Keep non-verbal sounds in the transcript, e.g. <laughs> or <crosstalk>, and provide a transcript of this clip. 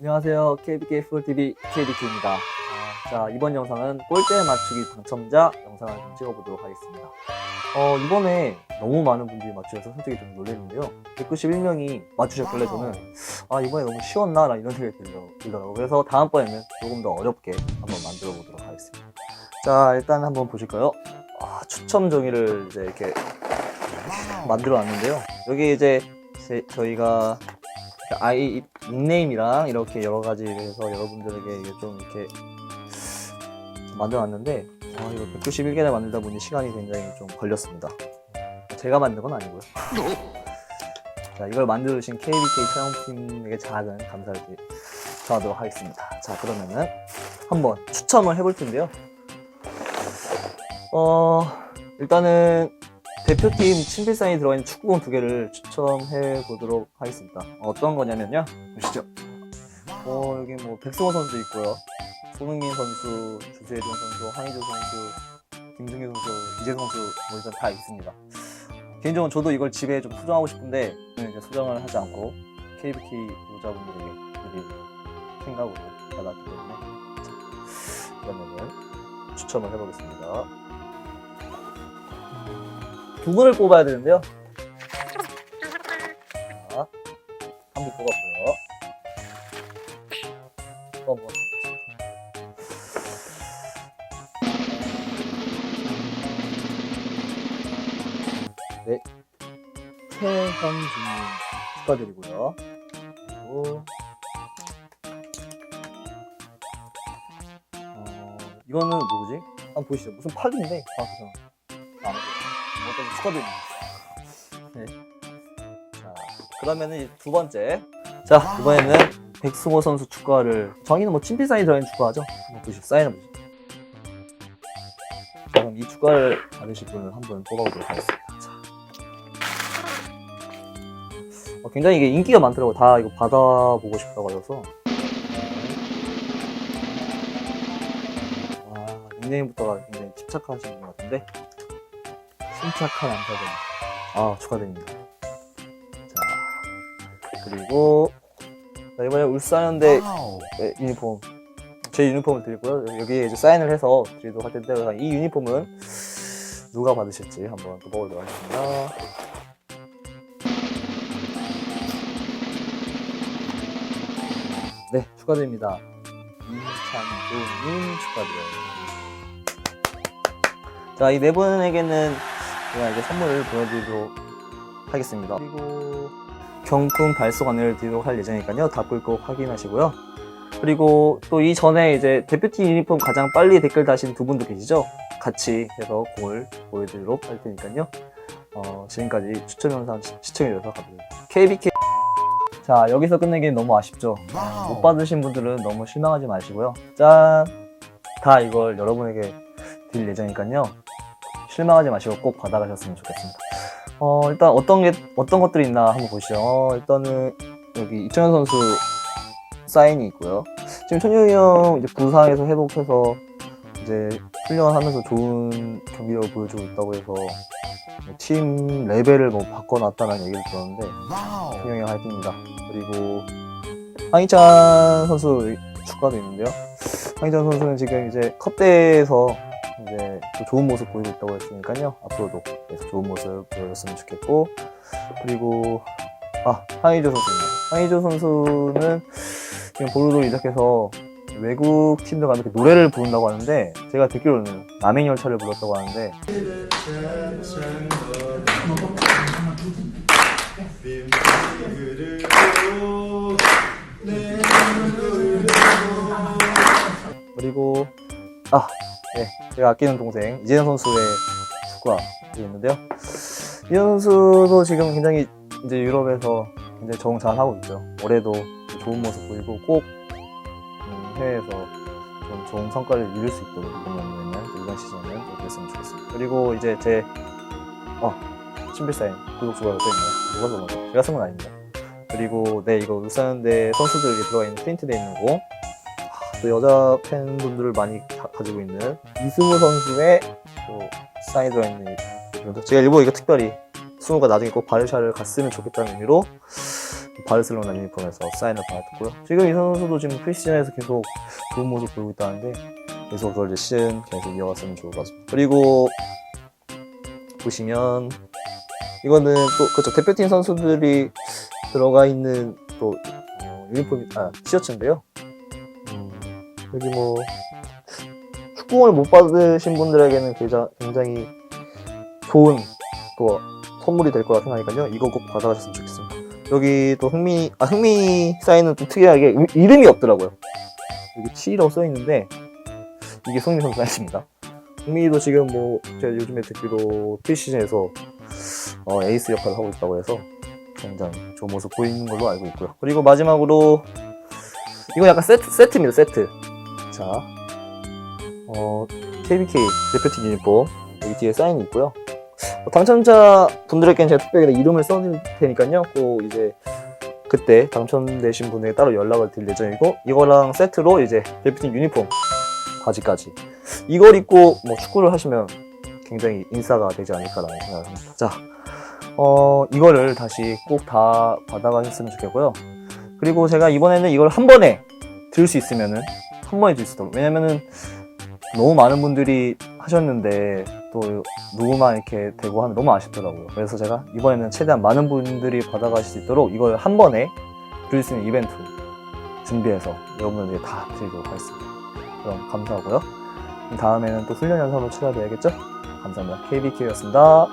안녕하세요. KBK 풀TV KBK입니다. 자, 이번 영상은 골대 맞추기 당첨자 영상을 좀 찍어보도록 하겠습니다. 어, 이번에 너무 많은 분들이 맞추셔서 솔직히 좀 놀랐는데요. 191명이 맞추셨길래 저는, 아, 이번에 너무 쉬웠나? 라는 이런 생각이 들더- 들더 라고요. 그래서 다음번에는 조금 더 어렵게 한번 만들어 보도록 하겠습니다. 자, 일단 한번 보실까요? 아, 추첨 종이를 이제 이렇게 만들어 놨는데요. 여기 이제 제- 저희가 아이 닉네임이랑 이렇게 여러 가지를 해서 여러분들에게 이게 좀 이렇게 만들어놨는데 아, 이거 191개를 만들다 보니 시간이 굉장히 좀 걸렸습니다. 제가 만든 건 아니고요. <laughs> 자, 이걸 만들어주신 KBK 촬영팀에게 작은 감사를 전하도록 하겠습니다. 자, 그러면은 한번 추첨을 해볼 텐데요. 어, 일단은 대표팀 친필 사인이 들어있는 축구공 두 개를 추첨해 보도록 하겠습니다. 어떤 거냐면요. 보시죠. 어, 여기 뭐 백승호 선수 있고요. 손흥민 선수, 주세종 선수, 황의조 선수, 김승규 선수, 이재성 선수 뭐 일단 다 있습니다. 개인적으로 저도 이걸 집에 좀 소장하고 싶은데 저는 이제 소장을 하지 않고 KBK 구독자분들에게 드릴 생각으로 받았기 때문에 자, 그러면은 추첨을 해보겠습니다. 두 분을 뽑아야 되는데요. 자, 한분 뽑았고요. 또 한번 네. 최현준님 축하드리고요. 그리고 어, 이거는 누구지? 한번 보시죠. 무슨 팔인데 정확히 아, 어떤 축하드립니다. 네. 자, 그러면은 이두 번째. 자, 이번에는 백승호 선수 축구화를 정의는 뭐 친필 사인이 들어있는 축구화죠. 한번 보시죠. 사인을 보시죠. 자, 그럼 이 축구화를 받으실 분을 한번 뽑아보도록 하겠습니다. 자. 어, 굉장히 이게 인기가 많더라고요. 다 이거 받아보고 싶다고 하셔서. 아, 닉네임부터가 굉장히 집착하시는 것 같은데. 침착한 암사전. 아, 축하드립니다. 자, 그리고, 자, 이번에 울산현대 네, 유니폼. 제 유니폼을 드리고요. 여기에 이제 사인을 해서 드리도록 할 텐데, 이 유니폼은 누가 받으실지 한번 또 보도록 하겠습니다. 네, 축하드립니다. 이찬도님 축하드려요. 자, 이 네 분에게는 제가 이제 선물을 보내드리도록 하겠습니다. 그리고 경품 발송 안내를 드리도록 할 예정이니까요. 답글 꼭 확인하시고요. 그리고 또 이전에 이제 대표팀 유니폼 가장 빨리 댓글 다신 두 분도 계시죠? 같이 해서 공을 보여드리도록 할 테니까요. 어, 지금까지 추천 영상 시- 시청해주셔서 감사합니다. KBK 자 여기서 끝내기는 너무 아쉽죠. 못 받으신 분들은 너무 실망하지 마시고요. 짠! 다 이걸 여러분에게 드릴 예정이니까요. 실망하지 마시고 꼭 받아가셨으면 좋겠습니다. 어, 일단 어떤 게, 어떤 것들이 있나 한번 보시죠. 어, 일단은 여기 이청현 선수 사인이 있고요. 지금 천유이 형 이제 부상에서 회복해서 이제 훈련하면서 좋은 경기력을 보여주고 있다고 해서 팀 레벨을 뭐 바꿔놨다는 얘기를 들었는데 천유이 형 화이팅입니다. 그리고 황희찬 선수 축가도 있는데요. 황희찬 선수는 지금 이제 컵대에서 이제 또 좋은 모습 보이고 있다고 했으니까요. 앞으로도 계속 좋은 모습 보여줬으면 좋겠고 그리고 아 황희조 선수입니다. 황희조 선수는 지금 보르도 이적해서 외국 팀들 가면 이렇게 노래를 부른다고 하는데 제가 듣기로는 남행 열차를 불렀다고 하는데 그리고 아, 네, 제가 아끼는 동생 이재현 선수의 축구가 있는데요. 이재현 선수도 지금 굉장히 이제 유럽에서 굉장히 적응 잘 하고 있죠. 올해도 좋은 모습 보이고 꼭 음, 해외에서 좀 좋은 성과를 이룰 수 있도록 이번에는 이번 시즌은 또 그랬으면 좋겠습니다. 그리고 이제 제 어, 친필 사인 구독 좋아요 써 있네요. 누가 써먹요 제가 쓴 건 아닙니다. 그리고 네 이거 울산대 선수들이 들어가 있는 프린트돼 있는 거 아, 또 여자 팬분들을 많이 가, 가지고 있는 이승우 선수의 또 사인이 들어있는 이- 제가 일부러 이거 특별히 승우가 나중에 꼭 바르샤를 갔으면 좋겠다는 의미로 바르셀로나 유니폼에서 사인을 받았고요. 지금 이 선수도 지금 프리시즌에서 계속 좋은 모습 보이고 있다는데 계속 그걸 이제 시즌 계속 이어갔으면 좋을 것 같습니다. 그리고 보시면 이거는 또 그렇죠 대표팀 선수들이 들어가 있는 또 어, 유니폼 아 티셔츠인데요. 음, 여기 뭐 축구공을 못 받으신 분들에게는 굉장히, 좋은 또 선물이 될 거라 생각하니까요. 이거 꼭 받아가셨으면 좋겠습니다. 여기 또 흥미 아 흥미 사인은 좀 특이하게 이- 이름이 없더라고요. 여기 7이라고 써 있는데 이게 송민 선수 사인입니다. 흥미도 지금 뭐 제가 요즘에 듣기로 프리시즌에서 어, 에이스 역할을 하고 있다고 해서 굉장히 좋은 모습 보이는 걸로 알고 있고요. 그리고 마지막으로 이거 약간 세트 세트입니다. 세트. 자, 어, KBK 대표팀 유니폼 여기 뒤에 사인이 있고요. 어, 당첨자 분들에게는 제가 특별히 이름을 써드릴 테니까요. 꼭 이제 그때 당첨되신 분에게 따로 연락을 드릴 예정이고 이거랑 세트로 이제 대표팀 유니폼 바지까지 이걸 입고 뭐 축구를 하시면 굉장히 인싸가 되지 않을까라는 생각을 합니다. 자, 어, 이거를 다시 꼭 다 받아가셨으면 좋겠고요. 그리고 제가 이번에는 이걸 한 번에 들 수 있으면은 수 있도록 왜냐면은 너무 많은 분들이 하셨는데 또 누구만 이렇게 되고 하면 너무 아쉽더라고요. 그래서 제가 이번에는 최대한 많은 분들이 받아가실 수 있도록 이걸 한 번에 드릴 수 있는 이벤트 준비해서 여러분들에게 다 드리도록 하겠습니다. 그럼 감사하고요. 다음에는 또 훈련 영상으로 찾아뵈야겠죠? 감사합니다. KBK였습니다.